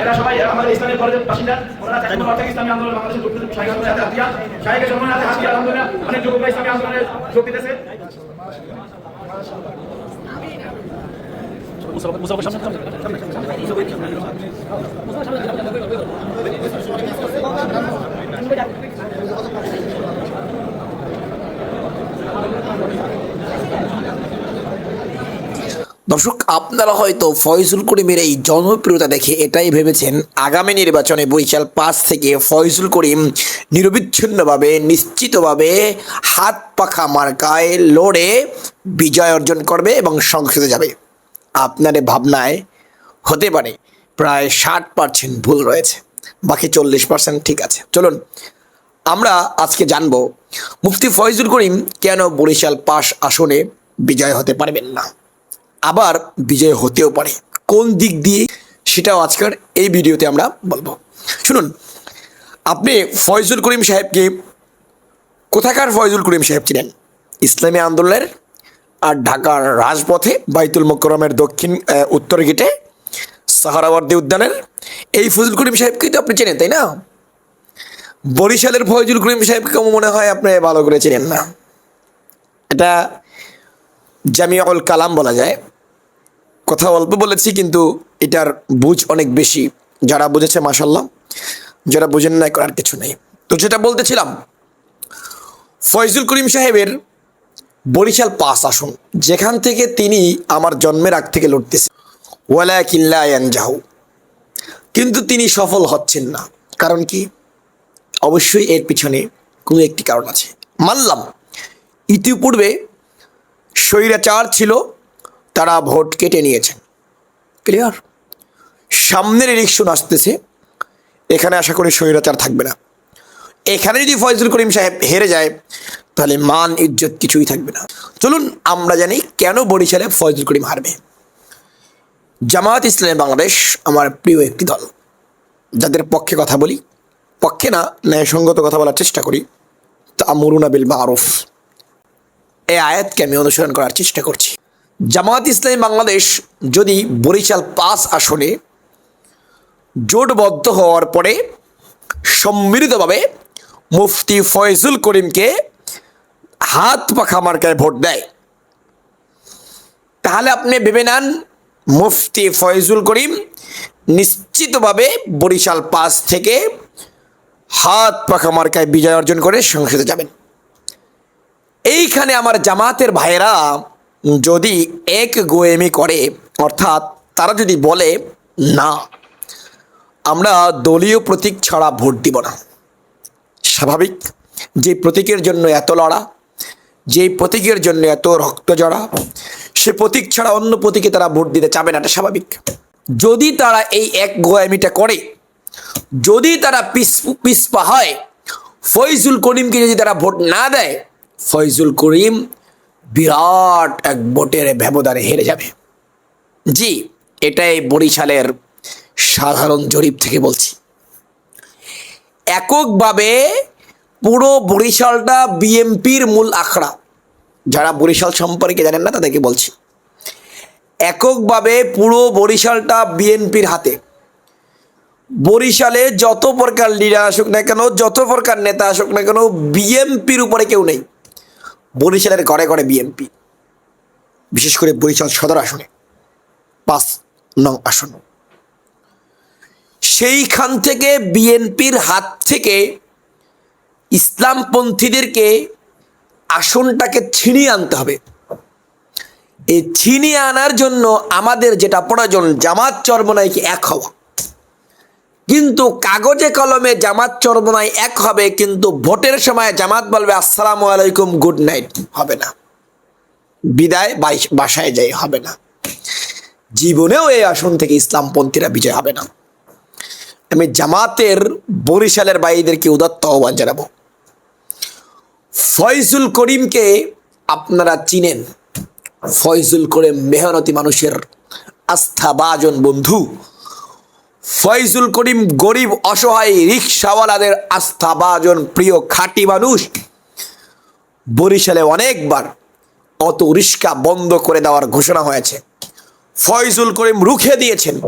এরা সবাই আমাদের ইসলামের কলেজের বাসিন্দা ওনারা চাকরি পর ইসলামী আন্দোলন বাংলাদেশের যোগ দিতে শাহী হাতে হাতিয়া শাহীকে সম্মানের হাতে হাতিয়া আলহামদুলিল্লাহ অনেক যুবকরা ইসলামী আন্দোলনে যোগ দিতেছে দর্শক, আপনারা হয়তো ফয়জুল করিমের এই জনপ্রিয়তা দেখে এটাই ভেবেছেন, আগামী নির্বাচনে বরিশাল পাঁচ থেকে ফয়জুল করিম নিরবিচ্ছিন্নভাবে, নিশ্চিতভাবে হাত পাখা মার্কায় লড়ে বিজয় অর্জন করবে এবং সংসদে যাবে। আপনার ভাবনায় হতে পারে, প্রায় ষাট পার্সেন্ট ভুল রয়েছে। বাকি চল্লিশ পার্সেন্ট ঠিক আছে। চলুন, আমরা আজকে জানব, মুফতি ফয়জুল করিম কেন বরিশাল পাশ আসনে বিজয় হতে পারবেন না? আবার বিজয় হতেও পারে। কোন দিক দিয়ে? সেটাও আজকের এই ভিডিওতে আমরা বলব। শুনুন, আপনি ফয়জুল করিম সাহেবকে কোথাকার ফয়জুল করিম সাহেব ছিলেন? ইসলামী আন্দোলনের আর ঢাকার রাজপথে বাইতুল মোকরমের দক্ষিণ উত্তর গেটে সাহারাবর্দী উদ্যানের। এই ফজল করিম সাহেবকেই তো আপনি চেনেন, তাই না? বরিশালের ফয়জুল করিম সাহেবকে মনে হয় আপনি ভালো করে চেনেন না। এটা জামিয়াউল কালাম বলা যায়। কথা অল্প বলেছি, কিন্তু এটার বুঝ অনেক বেশি। যারা বুঝেছে মাসাল্লাহ যারা বুঝেন না করার কিছু নেই। তো যেটা বলতেছিলাম, ফয়জুল করিম সাহেবের বরিশাল পাস আসন, যেখান থেকে তিনি আমার জন্মের আগ থেকে লড়তেছে। ওয়ালা কিল্লা যাহু কিন্তু তিনি সফল হচ্ছেন না। কারণ কি? অবশ্যই এর পিছনে কোনো একটি কারণ আছে। মানলাম, ইতিপূর্বে স্বৈরাচার ছিল তারা ভোট কেটে নিয়েছেন। ক্লিয়ার সামনের ইলেকশন আসতেছে। এখানে আশা করি স্বৈরাচার থাকবে না। এখানে যদি ফয়জুল করিম সাহেব হেরে যায়, তাহলে মান, ইজ্জত কিছুই থাকবে না। চলুন, আমরা জানি কেন বরিশালে ফয়জুল করিম হারবে। জামায়াত ইসলামী বাংলাদেশ, আমার প্রিয় একটি দল। যাদের পক্ষে কথা বলি, পক্ষে না, ন্যায়সঙ্গত কথা বলার চেষ্টা করি তা মরুনা বিল মারুফ। এই আয়াতকে আমি অনুসরণ করার চেষ্টা করছি। জামায়াত ইসলামী বাংলাদেশ যদি বরিশাল পাঁচ আসনে জোটবদ্ধ হওয়ার পরে সম্মিলিতভাবে মুফতি ফয়জুল করিমকে হাত পাখা মার্কায় ভোট দেয়। তাহলে আপনি ভেবে নেন, মুফতি ফয়জুল করিম নিশ্চিতভাবে বরিশাল পাস থেকে হাত পাখা মার্কায় বিজয় অর্জন করে সংসদে যাবেন। এইখানে আমার জামাতের ভাইয়েরা যদি এক গোয়েমি করে, অর্থাৎ তারা যদি বলে, না, আমরা দলীয় প্রতীক ছাড়া ভোট দিব না। স্বাভাবিক, যে প্রতীকের জন্য এত লড়া, যে প্রতীকের জন্য এত রক্ত জড়া, সে প্রতীক ছাড়া অন্য প্রতীকে তারা ভোট দিতে চাবে না, এটা স্বাভাবিক। যদি তারা এই এক গোয়ামিটা করে, যদি তারা পিস, পিসপা হয়, ফয়জুল করিমকে যদি তারা ভোট না দেয়, ফয়জুল করিম বিরাট এক ভোটের ব্যবধানে হেরে যাবে। জি, এটাই বরিশালের সাধারণ জরিপ থেকে বলছি। এককভাবে পুরো বরিশালটা বিএমপির মূল আখড়া। যারা বরিশাল সম্পর্কে জানেন না তাদেরকে বলছি। এককভাবে পুরো বরিশালটা বিএনপির হাতে। বরিশালে যত প্রকার লিডার আসুক না কেন, যত প্রকার নেতা আসুক না কেন, বিএমপির উপরে কেউ নেই। বরিশালের ঘরে ঘরে বিএনপি। বিশেষ করে বরিশাল সদর আসনে। পাঁচ নং আসন। সেইখান থেকে বিএনপির হাত থেকে ইসলামপন্থীদেরকে আসনটাকে ছিনিয়ে আনতে হবে। এই ছিনিয়ে আনার জন্য আমাদের যেটা প্রয়োজন, জামাত চর্মনাইকে এক হওয়া। কিন্তু কাগজে কলমে জামাত চর্মনায় এক হবে, কিন্তু ভোটের সময় জামাত বলবে, আসসালামু আলাইকুম, গুড নাইট। হবে না। বিদায় বাসায় যাই, হবে না। জীবনেও এই আসন থেকে ইসলামপন্থীরা বিজয় হবে না। আমি জামাতের বরিশালের বাইদেরকে উদাত্ত আহ্বান জানাব। ফয়জুল করিমকে আপনারা চিনেন? ফয়জুল করিম মেহনতি মানুষের আস্থাবাজন বন্ধু। ফয়জুল করিম গরিব অসহায় রিক্সাওয়ালাদের আস্থাবাজন প্রিয় খাঁটি মানুষ বরিশালে অনেকবার অত রিক্সা বন্ধ করে দেওয়ার ঘোষণা হয়েছে। ফয়জুল করিম রুখে দিয়েছেন।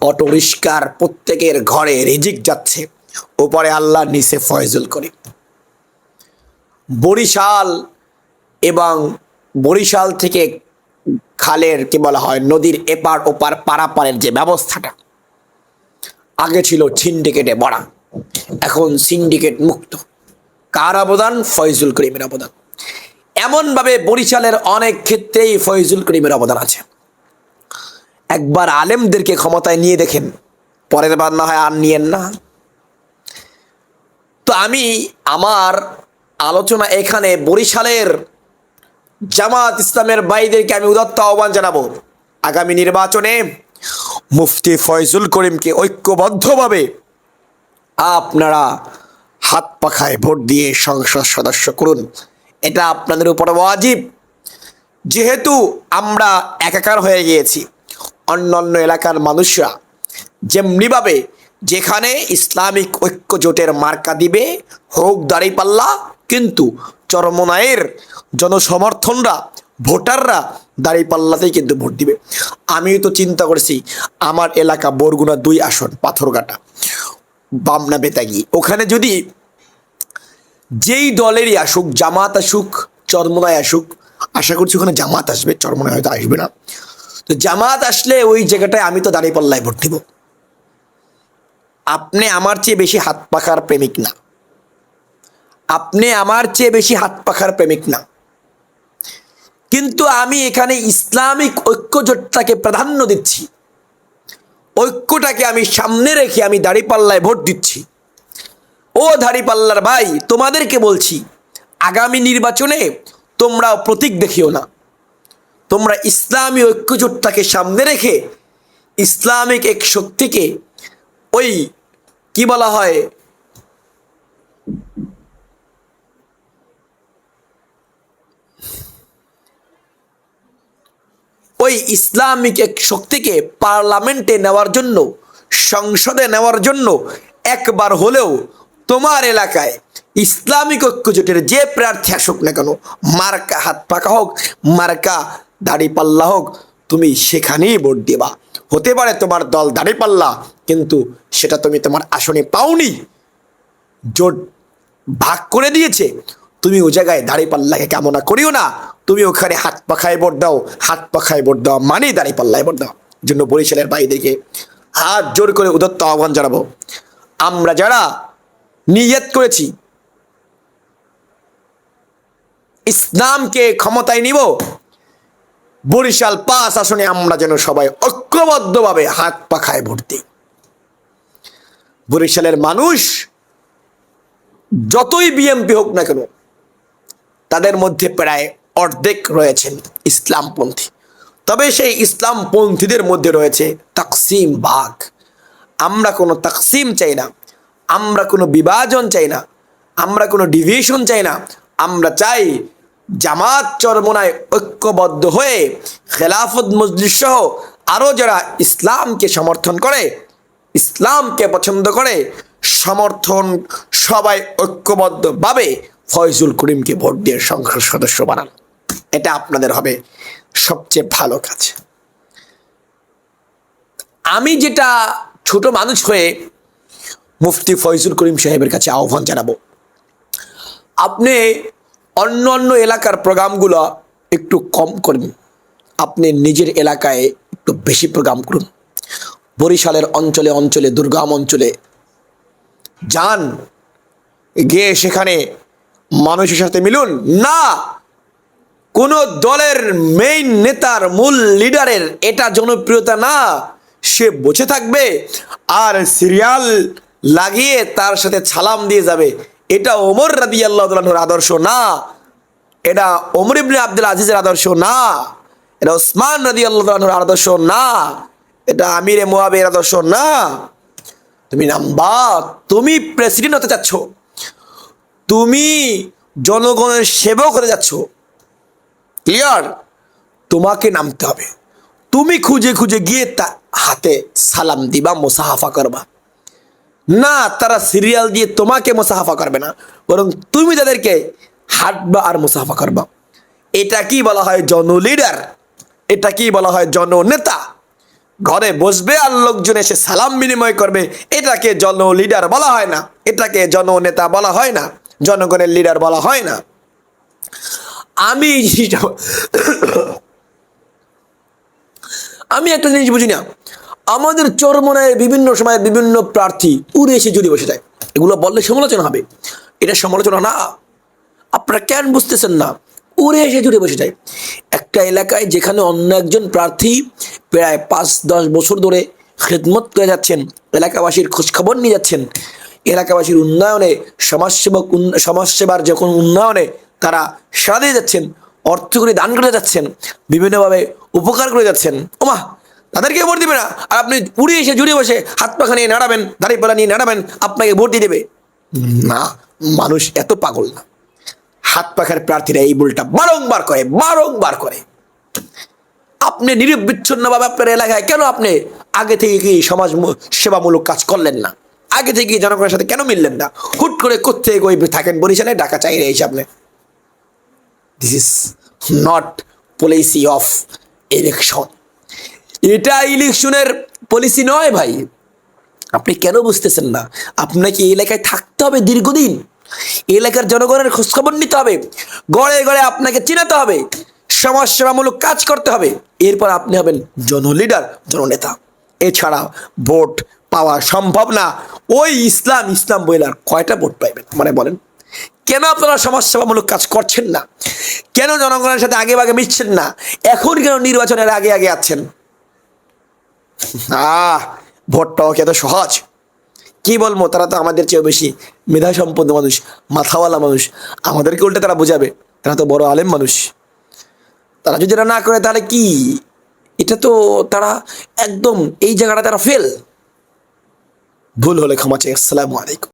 অটো রিস্কার প্রত্যেকের ঘরে রিজিক যাচ্ছে। ওপরে আল্লাহ, নিচে ফয়জুল করিম। বরিশাল এবং বরিশাল থেকে খালের কি বলা হয়, নদীর এপার ওপার পারাপারের যে ব্যবস্থাটা আগে ছিল সিন্ডিকেটে বড়া। এখন সিন্ডিকেট মুক্ত। কার অবদান? ফয়জুল করিমের অবদান। এমনভাবে বরিশালের অনেক ক্ষেত্রেই ফয়জুল করিমের অবদান আছে। একবার আলেমদেরকে ক্ষমতায় নিয়ে দেখেন। পরের বার না হয় আর নিয়েন না। তো আমি আমার আলোচনা এখানে বরিশালের জামাত ইসলামের বাইদেরকে আমি উদাত্ত আহ্বান জানাব। আগামী নির্বাচনে মুফতি ফয়জুল করিমকে ঐক্যবদ্ধভাবে আপনারা হাত পাখায় ভোট দিয়ে সংসদ সদস্য করুন। এটা আপনাদের উপর ওয়াজিব। যেহেতু আমরা একাকার হয়ে গিয়েছি, অন্যান্য এলাকার মানুষরা যেমনিভাবে যেখানে ইসলামিক ঐক্য জোটের মার্কা দিবে হোক দাঁড়িপাল্লা কিন্তু চরমনায়ের জনসমর্থনরা ভোটাররা দাঁড়িপাল্লাতেই কিন্তু ভোট দিবে। আমি তো চিন্তা করেছি, আমার এলাকা বরগুনা দুই আসন, পাথরঘাটা, বামনা বেতাগি। ওখানে যদি যেই দলেরই আসুক, জামাত আসুক চরমনায় আসুক, আশা করছি ওখানে জামাত আসবে চরমনায় হয়তো আসবে না। তো জামাত আসলে ওই জায়গাটায় আমি তো দাঁড়িয়ে পাল্লায় ভোট দিব। আপনি আমার চেয়ে বেশি হাত পাখার প্রেমিক না। আপনি আমার চেয়ে বেশি হাত পাখার প্রেমিক না। কিন্তু আমি এখানে ইসলামিক ঐক্যজোটটাকে প্রাধান্য দিচ্ছি। ঐক্যটাকে আমি সামনে রেখে আমি দাঁড়িপাল্লায় ভোট দিচ্ছি। ও দাঁড়িপাল্লার ভাই, তোমাদেরকে বলছি, আগামী নির্বাচনে তোমরা প্রতীক দেখিও না। তোমরা ইসলামী ঐক্যজোটটাকে সামনে রেখে ইসলামিক এক শক্তিকে ওই, কি বলা হয় ওই ইসলামিক এক শক্তিকে পার্লামেন্টে নেওয়ার জন্য, সংসদে নেওয়ার জন্য একবার হলেও তোমার এলাকায় ইসলামিক ঐক্যজোটের যে প্রার্থী আসুক না কেন, মার্কা হাত পাকা হোক, মার্কা দাড়ি পাল্লা হোক, তুমি সেখানেই ভোট দেবা। হতে পারে তোমার দল দাড়ি পাল্লা, কিন্তু সেটা তুমি তোমার আসনে পাওনি। জোট ভাগ করে দিয়েছে তুমি ও জায়গায় দাঁড়িয়ে পাল্লাকে কামনা করিও না। তুমি ওখানে হাত পাখায় ভোট দাও, হাত পাখায় ভোট দাও, মানেই দাঁড়িয়ে পাল্লায় ভোট দাও। জন্য বরিশালের ভাইদেরকে, হাত জোর করে উদত্ত আহ্বান জানাব। আমরা যারা নিয়ত করেছি, ইসলামকে ক্ষমতায় নিব, বরিশাল পাঁচ আসনে আমরা যেন সবাই ঐক্যবদ্ধভাবে হাত পাখায় ভোট দিই। বরিশালের মানুষ যতই বিএমপি হোক না কেন তাদের মধ্যে প্রায় অর্ধেক রয়েছেন ইসলামপন্থী। তবে সেই ইসলামপন্থীদের মধ্যে রয়েছে তাকসিম বাঘ। আমরা কোনো তাকসিম চাই না, আমরা কোনো বিভাজন চাই না, আমরা কোনো ডিভিশন চাই না, আমরা চাই জামাত চরমোনায় ঐক্যবদ্ধ হয়ে খেলাফত মজলিস সহ আরও যারা ইসলামকে সমর্থন করে, ইসলামকে পছন্দ করে, সমর্থন সবাই ঐক্যবদ্ধভাবে ফয়জুল করিমকে ভোট দিয়ে সংসদ সদস্য বানান। এটা আপনাদের হবে সবচেয়ে ভালো কাজ। আমি যেটা ছোট মানুষ হয়ে মুফতি ফয়জুল করিম সাহেবের কাছে আহ্বান জানাব, আপনি অন্য অন্য এলাকার প্রোগ্রামগুলো একটু কম করুন। আপনি নিজের এলাকায় একটু বেশি প্রোগ্রাম করুন। বরিশালের অঞ্চলে অঞ্চলে, দুর্গাম অঞ্চলে যান, গিয়ে সেখানে মানুষের সাথে মিলুন? না। কোন দলের মেইন নেতার মূল লিডারের এটা জনপ্রিয়তা না। সে বসে থাকবে আর সিরিয়াল লাগিয়ে তার সাথে ছালাম দিয়ে যাবে। এটা ওমর রাদি আল্লাহর আদর্শ না। এটা ওমর ইবনে আব্দুল আজিজের আদর্শ না। এটা ওসমান রাদি আল্লাহর আদর্শ না। এটা আমিরে মোয়াবের আদর্শ না। তুমি নাম্বা তুমি প্রেসিডেন্ট হতে চাচ্ছ। তুমি জনগণের সেবক করে যাচ্ছ। ক্লিয়ার তোমাকে নামতে হবে। তুমি খুঁজে খুঁজে গিয়ে তা হাতে সালাম দিবা, মোসাহাফা করবা। না, তারা সিরিয়াল দিয়ে তোমাকে মোসাহাফা করবে না, বরং তুমি তাদেরকে হাঁটবা আর মোসাহাফা করবা। এটা কি বলা হয় জন লিডার এটা কি বলা হয় জননেতা ঘরে বসবে আর লোকজন এসে সালাম বিনিময় করবে। এটাকে জন লিডার বলা হয় না। এটাকে জননেতা বলা হয় না। জনগণের লিডার বলা হয় না। আমি আমি একটা জিনিস বুঝি না। আমাদের চরমনায় বিভিন্ন সময় বিভিন্ন প্রার্থী উড়ে এসে জুড়ে বসে যায়। এগুলো বললে সমালোচনা হবে। এটা সমালোচনা না। আপনারা কেন বুঝতেছেন না? উড়ে এসে জুড়ে বসে যায়। একটা এলাকায় যেখানে অন্য একজন প্রার্থী প্রায় পাঁচ দশ বছর ধরে খেদমত করে যাচ্ছেন। এলাকাবাসীর খোঁজখবর নিয়ে যাচ্ছেন। এলাকাবাসীর উন্নয়নে, সমাজসেবক সমাজসেবার যখন উন্নয়নে তারা সাড়া দিয়ে যাচ্ছেন, অর্থ করে দান করে যাচ্ছেন, বিভিন্নভাবে উপকার করে যাচ্ছেন, ওমা, তাদেরকে ভোট দিবে না। আর আপনি উড়ে এসে জুড়ে বসে হাত পাখা নিয়ে নাড়াবেন দাঁড়িয়ে নিয়ে নাড়াবেন, আপনাকে ভোট দিয়ে দেবে। না, মানুষ এত পাগল না। হাত পাখার প্রার্থীরা এই ভুলটা বারংবার করে বারংবার করে। আপনি নিরবিচ্ছিন্নভাবে আপনার এলাকায় কেন আপনি আগে থেকে কি সমাজ সেবামূলক কাজ করলেন না? আগে থেকে জনগণের সাথে কেন মিললেন না? হুট করে কোথেকে ওই থাকেন বরিশালে ডাকা চাই এই আপনি this is not policy of election এটা ইলেকশনের পলিসি নয় ভাই। আপনি কেন বুঝতেছেন না? আপনাকে এলাকায় থাকতে হবে দীর্ঘদিন। এলাকার জনগণের খোঁজখবর নিতে হবে। গড়ে গড়ে আপনাকে চিনাতে হবে। সমাজ সেবামূলক কাজ করতে হবে। এরপর আপনি হবেন জনলিডার, জননেতা। এছাড়া ভোট পাওয়া সম্ভব না। ওই ইসলাম ইসলাম বইলার কয়টা ভোট পাইবেন? মানে বলেন, কেন আপনারা সমাজ সেবামূলক কাজ করছেন না? কেন জনগণের সাথে আগে আগে মিশছেন না? এখন কেন নির্বাচনের আগে আগে আছেন? আহ ভোটটাও কি এত সহজ? কি বলব, তারা তো আমাদের চেয়েও বেশি মেধা সম্পন্ন মানুষ, মাথাওয়ালা মানুষ। আমাদেরকে উল্টে তারা বোঝাবে, তারা তো বড় আলেম মানুষ। তারা যদি না করে, তাহলে কি? এটা তো তারা একদম এই জায়গাটা তারা ফেল ভুল হলে ক্ষমা চাই আসসালামু আলাইকুম।